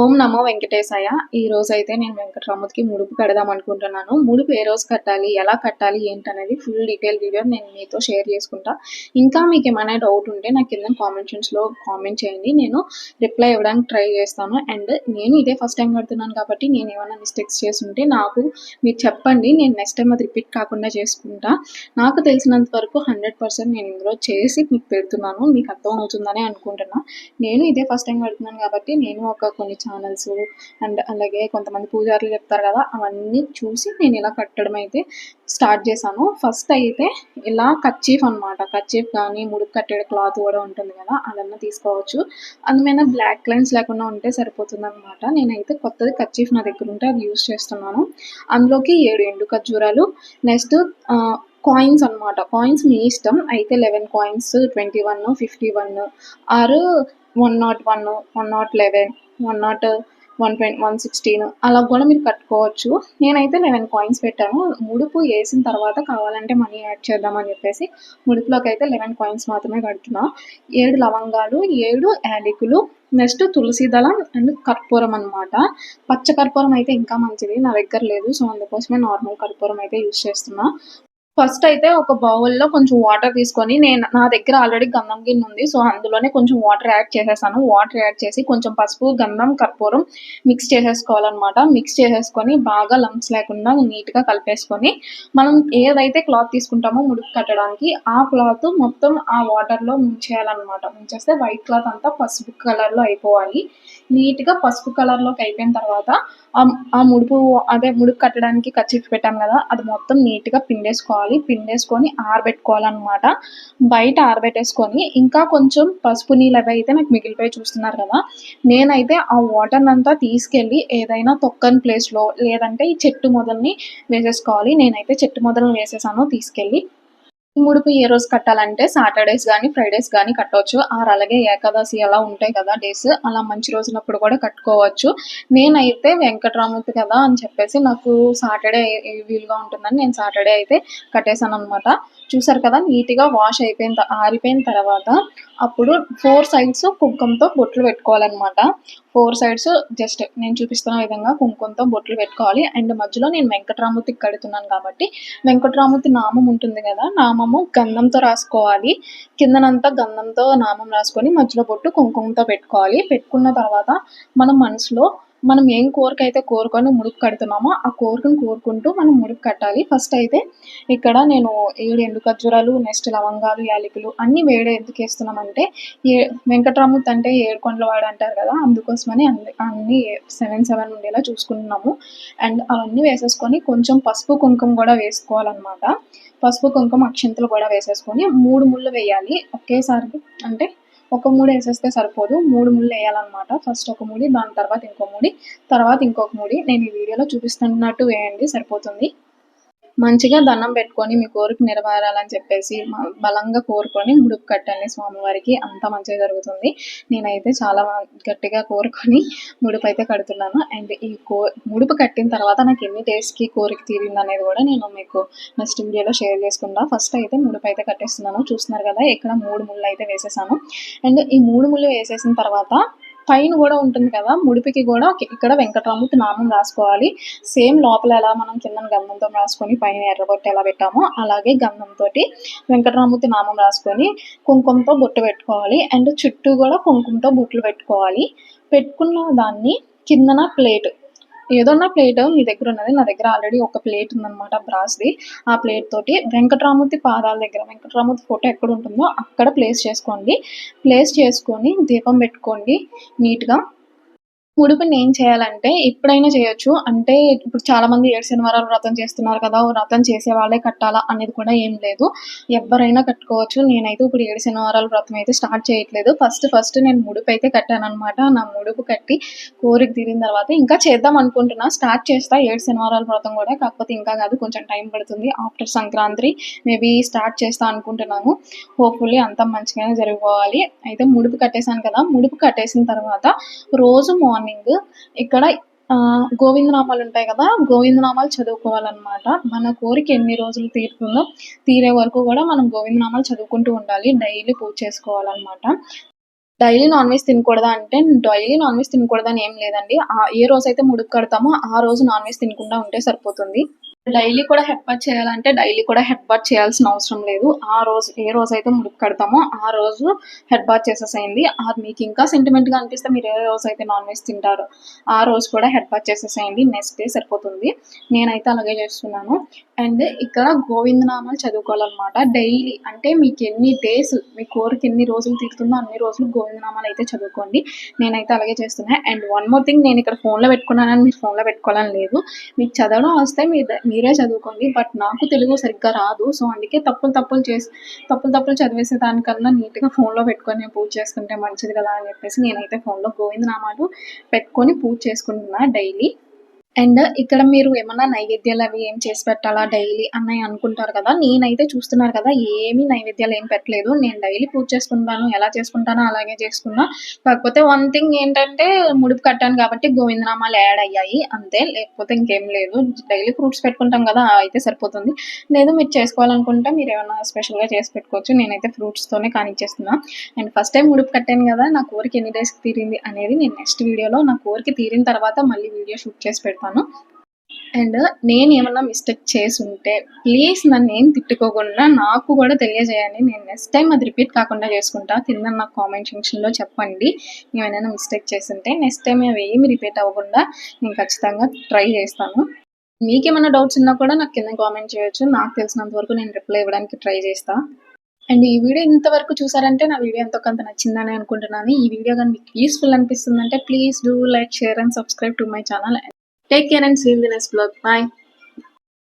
ఓం నమో వెంకటేశాయ. ఈ రోజు అయితే నేను వెంకటరాముడికి ముడుపు కడదాం అనుకుంటున్నాను. ముడుపు ఏ రోజు కట్టాలి? ఎలా కట్టాలి? ఏంటనేది ఫుల్ డీటెయిల్ వీడియో నేను మీతో షేర్ చేసుకుంటా. ఇంకా మీకు ఏమైనా డౌట్ ఉంటే నాకు కింద కామెంట్స్లో కామెంట్ చేయండి. నేను రిప్లై ఇవ్వడానికి ట్రై చేస్తాను. అండ్ నేను ఇదే ఫస్ట్ టైం కడుతున్నాను కాబట్టి నేను ఏమైనా మిస్టేక్స్ చేసి ఉంటే నాకు మీరు చెప్పండి. నేను నెక్స్ట్ టైం అది రిపీట్ కాకుండా చేసుకుంటా. నాకు తెలిసినంత వరకు హండ్రెడ్ పర్సెంట్ నేను ఇందులో చేసి మీకు పెడుతున్నాను. మీకు అర్థం అవుతుందని అనుకుంటున్నా. నేను ఇదే ఫస్ట్ టైం కడుతున్నాను కాబట్టి నేను ఒక కొన్ని ఛానల్స్ అండ్ అలాగే కొంతమంది పూజారులు చెప్తారు కదా అవన్నీ చూసి నేను ఇలా కట్టడం అయితే స్టార్ట్ చేశాను. ఫస్ట్ అయితే ఇలా కచ్చీఫ్ అనమాట కచ్చీఫ్ కానీ ముడుకు కట్టే క్లాత్ కూడా ఉంటుంది కదా అదన్నా తీసుకోవచ్చు. అందుమైన బ్లాక్ లైన్స్ లేకుండా ఉంటే సరిపోతుంది అనమాట నేనైతే కొత్తది కచ్చీఫ్ నా దగ్గర ఉంటే అది యూస్ చేస్తున్నాను. అందులోకి ఏడు ఎండు ఖర్జూరాలు నెక్స్ట్ కాయిన్స్ అనమాట కాయిన్స్ మీ ఇష్టం. అయితే eleven coins twenty one fifty one ఆరు one nought one one nought eleven one nought one twenty one sixteen అలా కూడా మీరు కట్టుకోవచ్చు. నేనైతే లెవెన్ కాయిన్స్ పెట్టాను. ముడుపు వేసిన తర్వాత కావాలంటే మనీ యాడ్ చేద్దామని చెప్పేసి ముడుపులోకి అయితే లెవెన్ కాయిన్స్ మాత్రమే కడుతున్నా. ఏడు లవంగాలు ఏడు యాలికులు నెక్స్ట్ తులసి దళం అండ్ కర్పూరం అనమాట పచ్చ కర్పూరం అయితే ఇంకా మంచిది. నా దగ్గర లేదు సో అందుకోసమే నార్మల్ కర్పూరం అయితే యూస్ చేస్తున్నా. ఫస్ట్ అయితే ఒక బౌల్లో కొంచెం వాటర్ తీసుకొని నేను నా దగ్గర ఆల్రెడీ గంధం గిన్నె ఉంది సో అందులోనే కొంచెం వాటర్ యాడ్ చేసేసాను. వాటర్ యాడ్ చేసి కొంచెం పసుపు గంధం కర్పూరం మిక్స్ చేసేసుకోవాలన్నమాట. మిక్స్ చేసేసుకొని బాగా లంప్స్ లేకుండా నీట్గా కలిపేసుకొని మనం ఏదైతే క్లాత్ తీసుకుంటామో ముడుపు కట్టడానికి ఆ క్లాత్ మొత్తం ఆ వాటర్లో ముంచేయాలన్నమాట. ముంచేస్తే వైట్ క్లాత్ అంతా పసుపు కలర్లో అయిపోవాలి. నీట్గా పసుపు కలర్లోకి అయిపోయిన తర్వాత ఆ ముడుపు అదే ముడుపు కట్టడానికి కచ్చిఫ్ పెట్టాం కదా అది మొత్తం నీట్గా పిండేసుకోవాలి. పిండేసుకొని ఆరబెట్టుకోవాలన్నమాట. బయట ఆరబెట్టేసుకొని ఇంకా కొంచెం పసుపు నీళ్ళు అవి అయితే నాకు మిగిలిపోయి చూస్తున్నారు కదా నేనైతే ఆ వాటర్ అంతా తీసుకెళ్ళి ఏదైనా తొక్కని ప్లేస్లో లేదంటే ఈ చెట్టు మొదలని వేసేసుకోవాలి. నేనైతే చెట్టు మొదలు వేసేసాను తీసుకెళ్ళి ముడుపు ఏ రోజు కట్టాలంటే సాటర్డేస్ కానీ ఫ్రైడేస్ కానీ కట్టవచ్చు ఆరు అలాగే ఏకాదశి అలా ఉంటాయి కదా డేస్. అలా మంచి రోజునప్పుడు కూడా కట్టుకోవచ్చు. నేనైతే వెంకటరామూర్తి కదా అని చెప్పేసి నాకు సాటర్డే వీలుగా ఉంటుందని నేను సాటర్డే అయితే కట్టేశాను అనమాట చూసారు కదా నీట్గా వాష్ అయిపోయిన ఆరిపోయిన తర్వాత అప్పుడు ఫోర్ సైడ్స్ కుంకుమతో బొట్లు పెట్టుకోవాలన్నమాట. ఫోర్ సైడ్స్ జస్ట్ నేను చూపిస్తున్న విధంగా కుంకుమతో బొట్లు పెట్టుకోవాలి. అండ్ మధ్యలో నేను వెంకటరామూర్తికి కడుతున్నాను కాబట్టి వెంకటరామూర్తి నామం ఉంటుంది కదా నామము గంధంతో రాసుకోవాలి. కిందనంతా గంధంతో నామం రాసుకొని మధ్యలో బొట్టు కుంకుమతో పెట్టుకోవాలి. పెట్టుకున్న తర్వాత మనం మనసులో మనం ఏం కోరిక అయితే కోరుకొని ముడుపు కడుతున్నామో ఆ కోరికను కోరుకుంటూ మనం ముడుపు కట్టాలి. ఫస్ట్ అయితే ఇక్కడ నేను ఏడు ఎండు ఖర్జూరాలు నెక్స్ట్ లవంగాలు యాలకులు అన్నీ వేడే ఎందుకు వేస్తున్నామంటే ఏ వెంకటరాముత్ అంటే ఏడు కొండల వాడు అంటారు కదా అందుకోసమని అన్ని అన్ని సెవెన్ సెవెన్ ఉండేలా చూసుకుంటున్నాము అండ్ అవన్నీ వేసేసుకొని కొంచెం పసుపు కుంకుమ కూడా వేసుకోవాలన్నమాట. పసుపు కుంకుమ అక్షింతలు కూడా వేసేసుకొని మూడు ముళ్ళు వేయాలి. ఒకేసారి అంటే ఒక మూడు వేసేస్తే సరిపోదు. మూడు ముళ్ళు వేయాలన్నమాట. ఫస్ట్ ఒక ముడి దాని తర్వాత ఇంకో ముడి తర్వాత ఇంకొక ముడి. నేను ఈ వీడియోలో చూపిస్తున్నట్టు వేయండి సరిపోతుంది. మంచిగా దండం పెట్టుకొని మీ కోరిక నెరవేరాలని చెప్పేసి బలంగా కోరుకొని ముడుపు కట్టండి స్వామివారికి. అంతా మంచిగా జరుగుతుంది. నేనైతే చాలా గట్టిగా కోరుకొని ముడుపు అయితే కడుతున్నాను. అండ్ ఈ కో ముడుపు కట్టిన తర్వాత నాకు ఎన్ని డేస్కి కోరిక తీరింది అనేది కూడా నేను మీకు నెక్స్ట్ వీడియోలో షేర్ చేసుకుంటా. ఫస్ట్ అయితే ముడుపు అయితే కట్టేస్తున్నాను. చూస్తున్నారు కదా ఇక్కడ మూడు ముళ్ళు అయితే వేసేసాను. అండ్ ఈ మూడు ముళ్ళు వేసేసిన తర్వాత పైన కూడా ఉంటుంది కదా ముడిపికి కూడా ఇక్కడ వెంకటరామూర్తి నామం రాసుకోవాలి. సేమ్ లోపల ఎలా మనం కింద గంధంతో రాసుకొని పైన ఎర్రబొట్టు ఎలా పెట్టామో అలాగే గంధంతో వెంకటరామూర్తి నామం రాసుకొని కుంకుమతో బొట్టు పెట్టుకోవాలి. అండ్ చుట్టూ కూడా కుంకుమతో బొట్లు పెట్టుకోవాలి. పెట్టుకున్న దాన్ని కిందన ప్లేట్ ఏదన్నా ప్లేట్ మీ దగ్గర ఉన్నది నా దగ్గర ఆల్రెడీ ఒక ప్లేట్ ఉందన్నమాట బ్రాస్ది ఆ ప్లేట్ తోటి వెంకటరామూర్తి పాదాల దగ్గర వెంకటరామూర్తి ఫోటో ఎక్కడ ఉంటుందో అక్కడ ప్లేస్ చేసుకోండి. ప్లేస్ చేసుకొని దీపం పెట్టుకోండి నీట్గా ఉడుపుని ఏం చేయాలంటే ఎప్పుడైనా చేయొచ్చు. అంటే ఇప్పుడు చాలా మంది ఏడు శనివారాలు వ్రతం చేస్తున్నారు కదా వ్రతం చేసే వాళ్ళే కట్టాలా అనేది కూడా ఏం లేదు. ఎవరైనా కట్టుకోవచ్చు. నేనైతే ఇప్పుడు ఏడు శనివారాలు వ్రతం అయితే స్టార్ట్ చేయట్లేదు. ఫస్ట్ ఫస్ట్ నేను ముడుపు అయితే కట్టాను నా ముడుపు కట్టి కోరిక తీరిన తర్వాత ఇంకా చేద్దాం అనుకుంటున్నా. స్టార్ట్ చేస్తా. ఏడు శనివారాల వ్రతం కూడా. కాకపోతే ఇంకా కాదు కొంచెం టైం పడుతుంది. ఆఫ్టర్ సంక్రాంతి మేబీ స్టార్ట్ చేస్తా అనుకుంటున్నాను. హోప్ఫుల్లీ అంతా మంచిగానే జరిగిపోవాలి. అయితే ముడుపు కట్టేశాను కదా. ముడుపు కట్టేసిన తర్వాత రోజు మార్నింగ్ మార్నింగ్. ఇక్కడ గోవిందనామాలు ఉంటాయి కదా గోవిందనామాలు చదువుకోవాలన్నమాట. మన కోరిక ఎన్ని రోజులు తీరుతుందో తీరే వరకు కూడా మనం గోవిందనామాలు చదువుకుంటూ ఉండాలి డైలీ పూజ చేసుకోవాలన్నమాట. డైలీ నాన్ వెజ్ తినకూడదా అంటే డైలీ నాన్ వెజ్ తినకూడదని ఏం లేదండి. ఏ రోజు ముడుపు కడతామో ఆ రోజు నాన్ వెజ్ తినకుండా ఉంటే సరిపోతుంది. డైలీ కూడా హెడ్ చేయాలంటే డైలీ కూడా హెడ్ బాత్ చేయాల్సిన అవసరం లేదు. ఆ రోజు ఏ రోజు అయితే ముడుపు కడతామో ఆ రోజు హెడ్ బాత్ చేసేసేయండి. ఆ మీకు ఇంకా సెంటిమెంట్గా అనిపిస్తే మీరు ఏ రోజు అయితే నాన్ వెజ్ తింటారో ఆ రోజు కూడా హెడ్ బాత్ చేసేసేయండి. నెక్స్ట్ డే సరిపోతుంది. నేనైతే అలాగే చేస్తున్నాను. అండ్ ఇక్కడ గోవిందనామాలు చదువుకోవాలన్నమాట. డైలీ అంటే మీకు ఎన్ని డేస్ మీ కోరిక ఎన్ని రోజులు తీరుతుందో అన్ని రోజులు గోవిందనామాలు అయితే చదువుకోండి. నేనైతే అలాగే చేస్తున్నా. అండ్ వన్ మోర్ థింగ్ నేను ఇక్కడ ఫోన్లో పెట్టుకున్నానని మీరు ఫోన్లో పెట్టుకోవాలని లేదు. మీకు చదవడం వస్తే మీరే చదువుకోండి. బట్ నాకు తెలుగు సరిగ్గా రాదు. సో అందుకే తప్పులు తప్పులు చేసి తప్పులు తప్పులు చదివేసే దానికన్నా నీట్గా ఫోన్లో పెట్టుకొని పూజ చేసుకుంటే మంచిది కదా అని చెప్పేసి నేనైతే ఫోన్లో గోవిందనామాలు పెట్టుకొని పూజ చేసుకుంటున్నా డైలీ. అండ్ ఇక్కడ మీరు ఏమన్నా నైవేద్యాలు అవి ఏం చేసి పెట్టాలా డైలీ అన్నయ్య అనుకుంటారు కదా నేనైతే చూస్తున్నారు కదా ఏమీ నైవేద్యాలు ఏం పెట్టలేదు. నేను డైలీ పూజ చేసుకుంటాను ఎలా చేసుకుంటానో అలాగే చేసుకున్నా. కాకపోతే వన్ థింగ్ ఏంటంటే ముడుపు కట్టాను కాబట్టి గోవిందనామాలు యాడ్ అయ్యాయి అంతే. లేకపోతే ఇంకేం లేదు. డైలీ ఫ్రూట్స్ పెట్టుకుంటాం కదా అయితే సరిపోతుంది. లేదు మీరు చేసుకోవాలనుకుంటే మీరు ఏమైనా స్పెషల్గా చేసి పెట్టుకోవచ్చు. నేనైతే ఫ్రూట్స్తోనే కానిచ్చేస్తున్నా. అండ్ ఫస్ట్ టైం ముడుపు కట్టాను కదా నా కోరిక ఎన్ని డేస్కి తీరింది అనేది నేను నెక్స్ట్ వీడియోలో నా కోరిక తీరిన తర్వాత మళ్ళీ వీడియో షూట్ చేసి పెడతాను. అండ్ నేను ఏమన్నా మిస్టేక్ చేసి ఉంటే ప్లీజ్ నన్ను ఏం తిట్టుకోకుండా నాకు కూడా తెలియజేయండి. నేను నెక్స్ట్ టైం అది రిపీట్ కాకుండా చేసుకుంటా. కింద నాకు కామెంట్ సెక్షన్లో చెప్పండి. ఏమైనా మిస్టేక్ చేసి ఉంటే నెక్స్ట్ టైం అవి ఏమి రిపీట్ అవ్వకుండా నేను ఖచ్చితంగా ట్రై చేస్తాను. మీకేమైనా డౌట్స్ ఉన్నా కూడా నాకు కింద కామెంట్ చేయొచ్చు. నాకు తెలిసినంత వరకు నేను రిప్లై ఇవ్వడానికి ట్రై చేస్తాను అండ్ ఈ వీడియో ఇంతవరకు చూసారంటే నా వీడియో ఎంతో కొంత నచ్చిందని అనుకుంటున్నాను. ఈ వీడియో కానీ మీకు యూస్ఫుల్ అనిపిస్తుందంటే please do like share and subscribe to my channel. Take care and see you in the next vlog. Bye.